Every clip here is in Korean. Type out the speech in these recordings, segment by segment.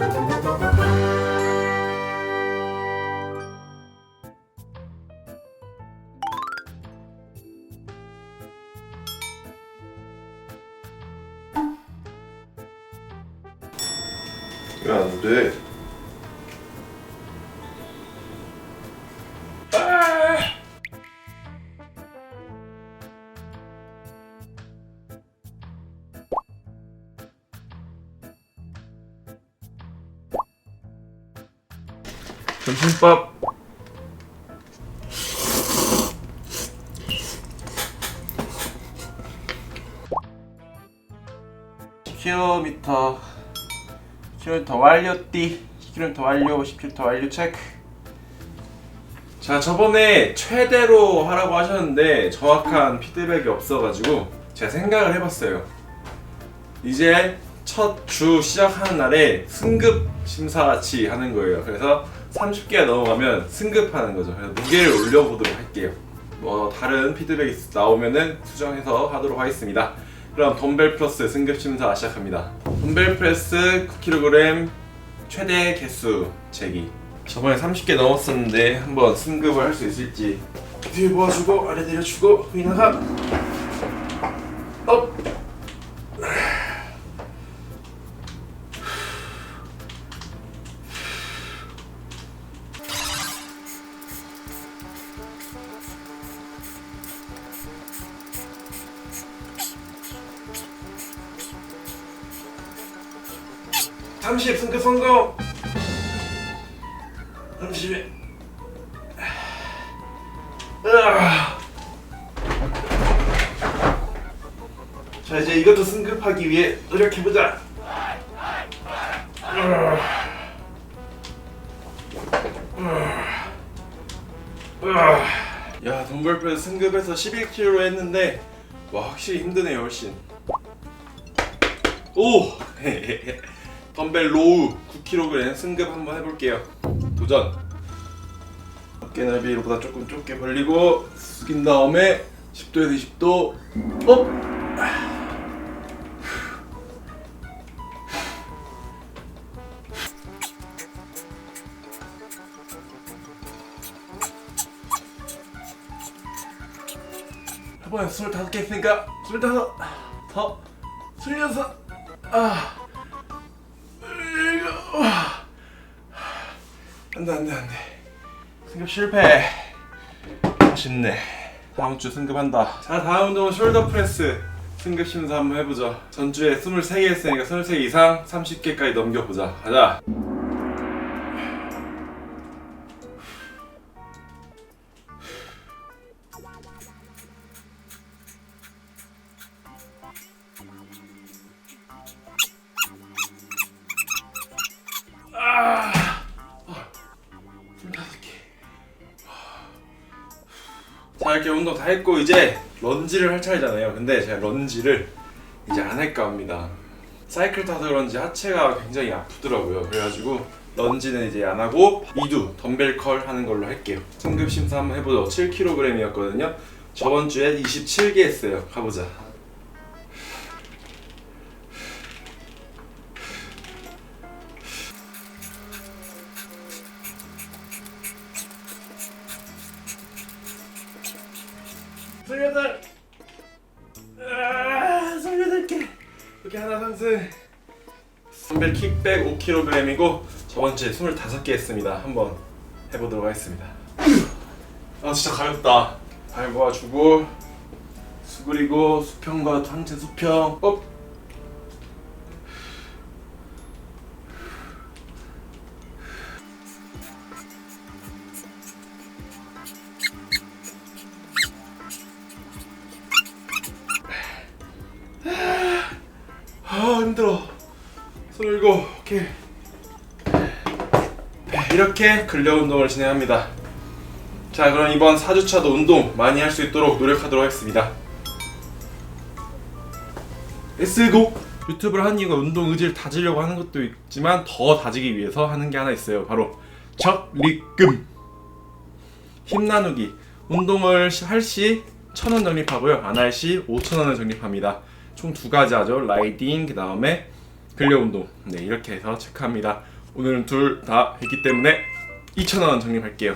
왜 점심밥. 킬로미터. 10km 완료띠. 10km 완료 10km 완료 체크. 자 저번에 최대로 하라고 하셨는데 정확한 피드백이 없어가지고 제가 생각을 해봤어요. 이제 첫 주 시작하는 날에 승급 심사같이 하는 거예요. 그래서 30개가 넘어가면 승급하는 거죠. 그래서 무게를 올려보도록 할게요. 뭐 다른 피드백이 나오면은 수정해서 하도록 하겠습니다. 그럼 덤벨 플러스 승급 심사 시작합니다. 덤벨 프레스 9kg 최대 개수 재기. 저번에 30개 넘었었는데 한번 승급을 할 수 있을지. 뒤에 모아주고 아래 내려주고 위나가 30 승급 성공 30 으아. 자 이제 이것도 승급하기 위해 노력해보자 으아. 으아. 야 돈벌프에서 승급해서 11kg로 했는데 와 확실히 힘드네요 훨씬 오! 덤벨 로우 9kg 승급 한번 해볼게요 도전 어깨 넓이보다 조금 좁게 벌리고 숙인 다음에 10도에서 20도 업! 이번에 25개 했으니까 25, 더 26, 아. 안돼 안돼 안돼. 승급 실패. 아쉽네. 다음 주 승급한다. 자 다음 운동은 숄더 프레스. 승급 심사 한번 해보자 전주에 23개 했으니까 23개 이상 30개까지 넘겨보자. 가자 자 이렇게 운동 다 했고 이제 런지를 할 차례잖아요. 근데 제가 런지를 이제 안 할까 합니다. 사이클 타서 그런지 하체가 굉장히 아프더라고요. 그래가지고 런지는 이제 안 하고 이두 덤벨 컬 하는 걸로 할게요. 승급 심사 한번 해보죠. 7kg이었거든요. 저번 주에 27개 했어요. 가보자 덤벨 킥백 5kg이고 저번 주에 25개 했습니다. 한번 해보도록 하겠습니다. 아 진짜 가볍다. 발 모아주고 수그리고 수평과 상체 수평 업 오케이 네, 이렇게 근력 운동을 진행합니다. 자 그럼 이번 4주차도 운동 많이 할 수 있도록 노력하도록 하겠습니다. 렛츠고 유튜브를 하는 이유가 운동 의지를 다지려고 하는 것도 있지만 더 다지기 위해서 하는 게 하나 있어요. 바로 적립금 힘 나누기. 운동을 할시 1,000원 적립하고요. 안 할시 5,000원을 적립합니다. 총 두 가지 하죠. 라이딩 그 다음에 근력 운동. 네 이렇게 해서 체크합니다. 오늘은 둘 다 했기 때문에 2,000원 적립할게요.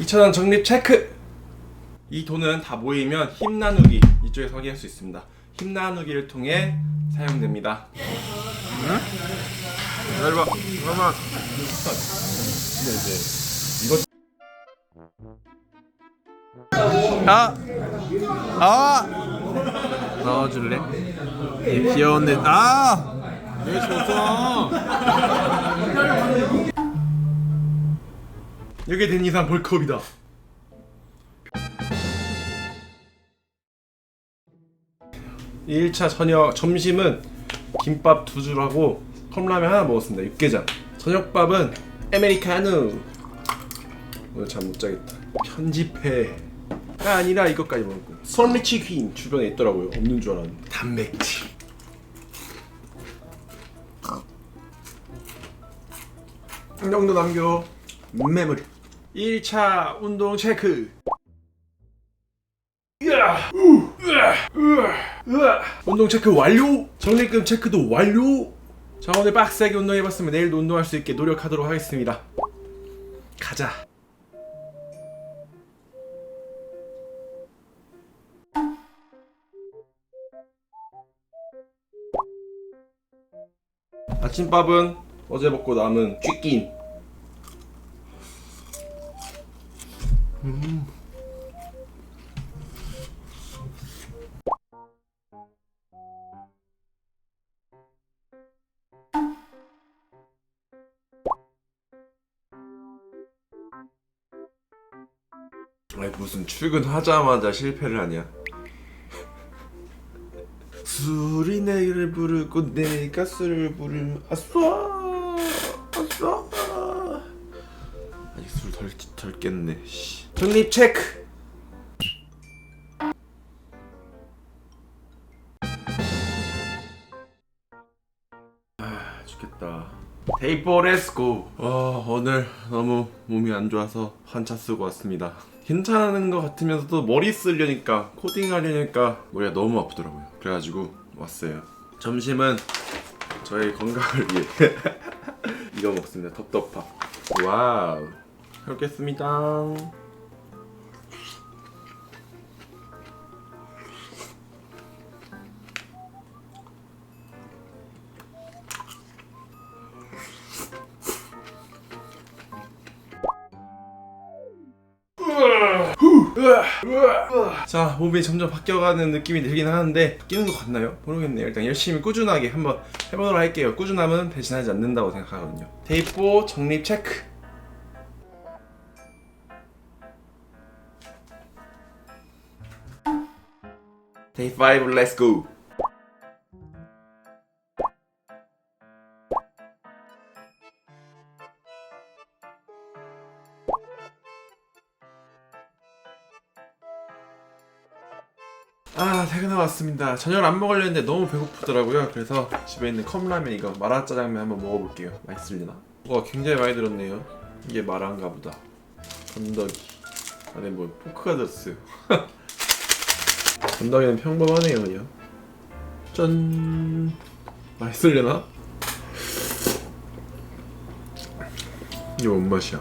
2,000원 적립 체크. 이 돈은 다 모이면 힘 나누기 이쪽에서 확인할 수 있습니다. 힘 나누기를 통해 사용됩니다. 기다려봐 잠깐만 아! 아! 넣어줄래? 이 귀여운 애 아! 왜 줬어? 이렇게 된 이상 벌크업이다. 일차 저녁 점심은 김밥 두 줄하고 컵라면 하나 먹었습니다. 육개장. 저녁밥은 아메리카노. 오늘 잠 못 자겠다. 편집회가 아니라 이것까지 먹고. 썬리치킨 주변에 있더라고요. 없는 줄 알았는데. 단백질. 정도 남겨. 메모리. 1차 운동 체크. 으아! 우! 으아! 으아! 으아! 운동 체크 완료. 적립금 체크도 완료. 자 오늘 빡세게 운동해봤으면 내일도 운동할 수 있게 노력하도록 하겠습니다. 가자. 아침밥은 어제 먹고 남은 쥐낀 아니 무슨 출근하자마자 실패를 하냐? 술이 내를 부르고 내가 술을 부르면 아싸 아싸 아직 술덜 덜 깼네 씨. 정립 체크! 아 죽겠다. 데이포 렛츠고! 아 오늘 너무 몸이 안 좋아서 환차 쓰고 왔습니다. 괜찮은 것 같으면서도 머리 쓰려니까 코딩 하려니까 머리가 너무 아프더라고요. 그래가지고 왔어요. 점심은 저의 건강을 위해 이거 먹습니다. 텁텁밥 와우. 잘 먹겠습니다 자 몸이 점점 바뀌어가는 느낌이 들긴 하는데 바뀌는 것 같나요? 모르겠네요. 일단 열심히 꾸준하게 한번 해보도록 할게요. 꾸준함은 배신하지 않는다고 생각하거든요. 테이프 정립 체크. 데이 5 렛츠 고 아 퇴근하고 왔습니다 저녁을 안 먹으려 했는데 너무 배고프더라고요 그래서 집에 있는 컵라면 이거 마라짜장면 한번 먹어볼게요 맛있을려나? 와 굉장히 많이 들었네요 이게 마라인가 보다 건더기 안에 뭐 포크가 들었어요 건더기는 평범하네요 그냥 짠 맛있을려나? 이게 뭔 맛이야?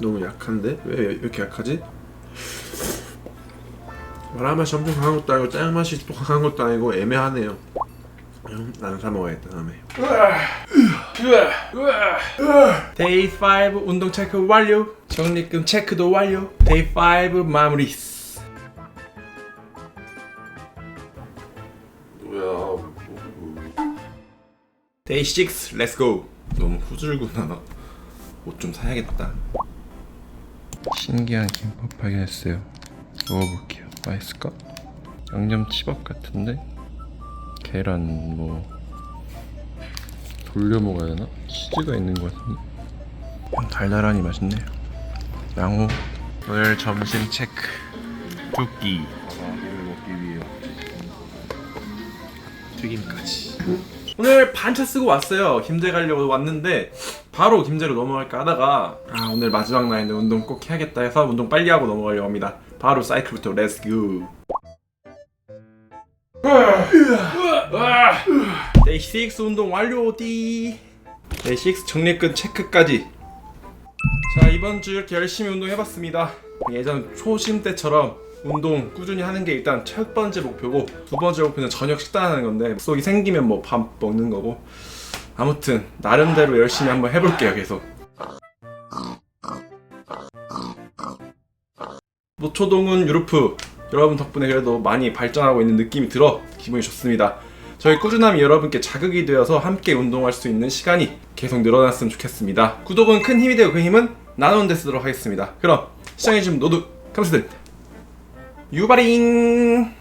너무 약한데? 왜 이렇게 약하지? 마라 맛이 엄청 강한 것도 아니고 짜장 맛이 또 강한 것도 아니고 애매하네요. 음, 나는 사 먹어야 겠다 다음에. 데이 5 운동 체크 완료. 적립금 체크도 완료. 데이 5 마무리. 뭐야? 데이 6 렛츠고. 너무 후줄구나. 옷 좀 사야겠다. 신기한 김밥 발견했어요. 먹어볼게요. 맛있을까? 양념 치밥 같은데 계란 뭐 돌려 먹어야 되나? 치즈가 있는 것 같은데 그냥 달달하니 맛있네요. 양호. 오늘 점심 체크. 두 끼. 이를 먹기 위해 튀김까지. 오늘 반차 쓰고 왔어요. 김제 가려고 왔는데 바로 김제로 넘어갈까 하다가 아 오늘 마지막 날인데 운동 꼭 해야겠다 해서 운동 빨리 하고 넘어가려고 합니다. 바로 사이클부터 렛츠고. 데이 6 운동 완료디 데이 6 정리끝 체크까지. 자 이번 주 이렇게 열심히 운동해봤습니다. 예전 초심 때처럼 운동 꾸준히 하는 게 일단 첫 번째 목표고 두 번째 목표는 저녁 식단하는 건데 속이 생기면 뭐 밥 먹는 거고. 아무튼 나름대로 열심히 한번 해볼게요 계속 노초동은 유르프 여러분 덕분에 그래도 많이 발전하고 있는 느낌이 들어 기분이 좋습니다. 저희 꾸준함이 여러분께 자극이 되어서 함께 운동할 수 있는 시간이 계속 늘어났으면 좋겠습니다. 구독은 큰 힘이 되고 그 힘은 나누는 데 쓰도록 하겠습니다. 그럼 시청해주신 모두 감사드립니다. 유바링